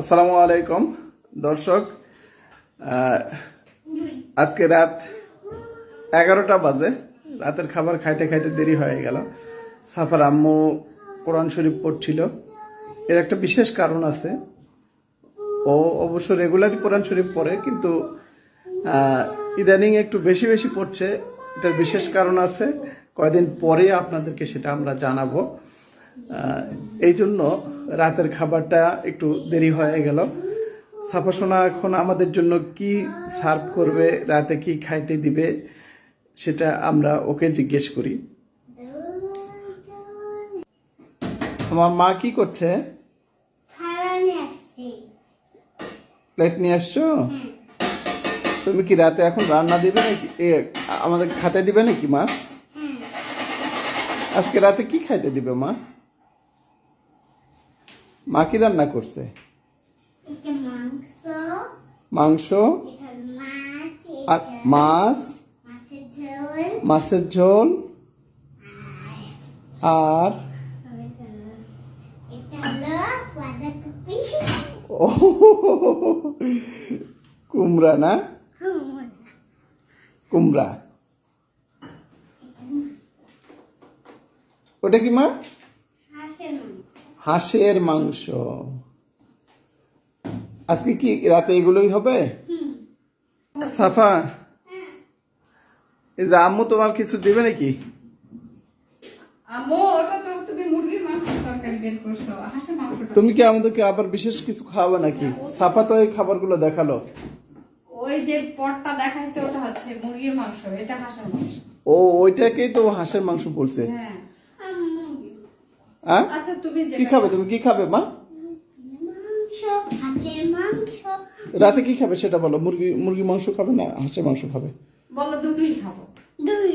আসসালামু আলাইকুম, দর্শক। আজকে রাত এগারোটা বাজে। রাতের খাবার খাইতে খাইতে দেরি হয়ে গেল। সাফার আম্মু কোরআন শরীফ পড়ছিল। এর একটা বিশেষ কারণ আছে। ও অবশ্য রেগুলারই কোরআন শরীফ পড়ে, কিন্তু ইদানিং একটু বেশি বেশি পড়ছে। এটার বিশেষ কারণ আছে। কয়দিন পরে আপনাদেরকে সেটা আমরা জানাব। এই জন্য রাতের খাবারটা একটু দেরি হয়ে গেল। সাফাসোনা এখন আমাদের জন্য কি সার্ভ করবে রাতে কি খাইতে দিবে সেটা আমরা ওকে জিজ্ঞেস করি। তোমার মা কি করছে? প্লেট নিয়ে আসছো। তুমি কি রাতে এখন রান্না দিবে নাকি? আমাদের খাতে দিবে নাকি মা? হ্যাঁ। আজকে রাতে কি খাইতে দিবে মা? মা কি রান্না করছে? মাংস। আর মাছ? মাছের ঝোল। আর? ও কুমড়া না? কুমড়া। ওটা কি মা? হাঁসের মাংস। আজকে কি রাতে এগুলোই হবে? সাফা? এই যে আম্মু তোমার কিছু দিবে নাকি? তুমি কি আমাদেরকে আবার বিশেষ কিছু খাওয়াবে নাকি? সাফা তো এই খাবারগুলো দেখাল। ওই যে পটটা দেখাইছে ওটা হচ্ছে মুরগির মাংস এটা হাঁসের মাংস। ও ওইটাকেই তো হাঁসের মাংস বলছে। হ্যাঁ। হ্যাঁ? আচ্ছা কি খাবে তুমি? কি খাবে মা? মাংস হাঁসের মাংস। রাতে কি খাবে সেটা বলো। মুরগি মুরগি মাংস খাবে না হাঁসের মাংস খাবে? বলো দুটোই খাব। দুই।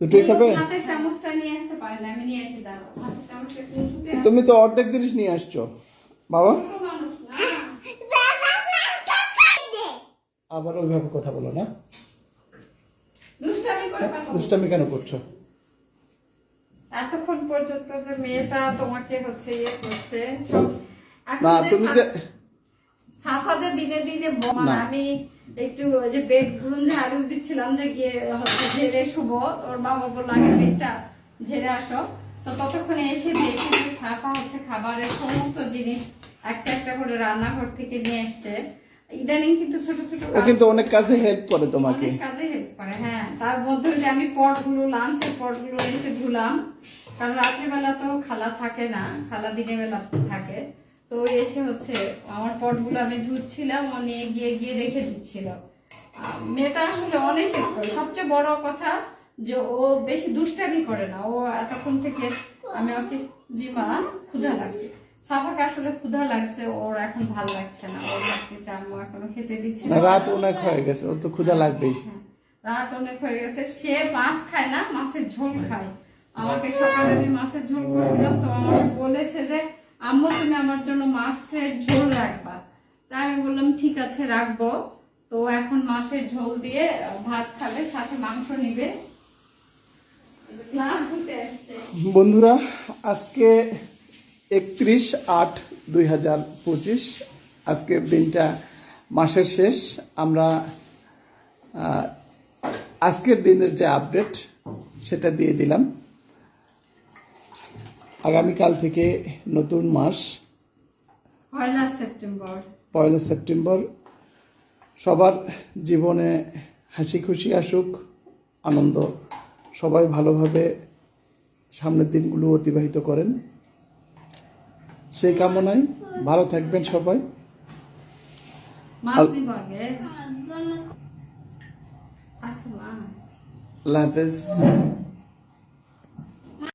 দুটোই খাবে? চামচটা নিয়ে আসতে পারে না আমি নিয়ে এসে দাঁড়াবো হাতে চামচটা একটু উঁচুতে আসো। তুমি তো অর্ধেক জিনিস নিয়ে আসছো। বাবা? ছোট মানুষ না। আবার ওইভাবে কথা বলো না। দুষ্টামি করে কথা বলো। দুষ্টামি কেন করছ? পর্যন্ত যে মেয়েটা তোমাকে হচ্ছে ইয়ে করছে সব না তুমি যে সাফা যে দিনে দিনে আমি একটু যে বেডগুলো ঝাড়ু দিচ্ছিলাম যে গিয়ে হচ্ছে ঝেড়ে শুভ তোর বাবা বলল আগে বেডটা ঝেড়ে আসো। তো ততক্ষণে এসে দেখি যে সাফা হচ্ছে খাবারের সমস্ত জিনিস একটা একটা করে রান্নাঘর থেকে নিয়ে এসছে। ইদানিং কিন্তু ছোট ছোট ও কিন্তু অনেক কাজে হেল্প করে তোমাকে। অনেক কাজে হেল্প করে হ্যাঁ। তার মধ্যে যে আমি পটগুলো লাঞ্চের পটগুলো এসে ধুলাম। কারণ রাত্রিবেলা তো খালা থাকে না খালা দিনের বেলা থাকে। তো এসে হচ্ছে আমার পটগুলো আমি ধুচ্ছিলাম ও নিয়ে গিয়ে গিয়ে রেখে দিচ্ছিল। মেয়েটা আসলে অনেক সবচেয়ে বড় কথা যে ও বেশি দুষ্টামি করে না। ও এতক্ষণ থেকে আমি ওকে জিমা ক্ষুধা লাগছে। সাফাকে আসলে ক্ষুধা লাগছে ওর এখন ভালো লাগছে না। ওর লাগতেছে আম্মু এখনও খেতে দিচ্ছে না, রাত অনেক হয়ে গেছে ও তো ক্ষুধা লাগবেই। হ্যাঁ, রাত অনেক হয়ে গেছে। সে মাছ খায় না মাছের ঝোল খায়। আমাকে সকালে আমি মাছের ঝোল করছিলাম, তো আমাকে বলেছে যে, আম্মু, তুমি আমার জন্য মাছের ঝোল রাখবা। তাই আমি বললাম, ঠিক আছে, রাখব। তো এখন মাছের ঝোল দিয়ে ভাত খাবে, সাথে মাংস নিবে। বন্ধুরা, আজকে একত্রিশ আট দুই হাজার পঁচিশ, আজকের দিনটা মাসের শেষ। আমরা আজকের দিনের যে আপডেট সেটা দিয়ে দিলাম। আগামীকাল থেকে নতুন মাস পয়লা সেপ্টেম্বর। পয়লা সেপ্টেম্বর। সবার জীবনে হাসি খুশি আসুক আনন্দ সবাই ভালোভাবে সামনের দিনগুলো অতিবাহিত করেন। সেই কামনায় ভালো থাকবেন সবাই। আল্লাহ হাফেজ।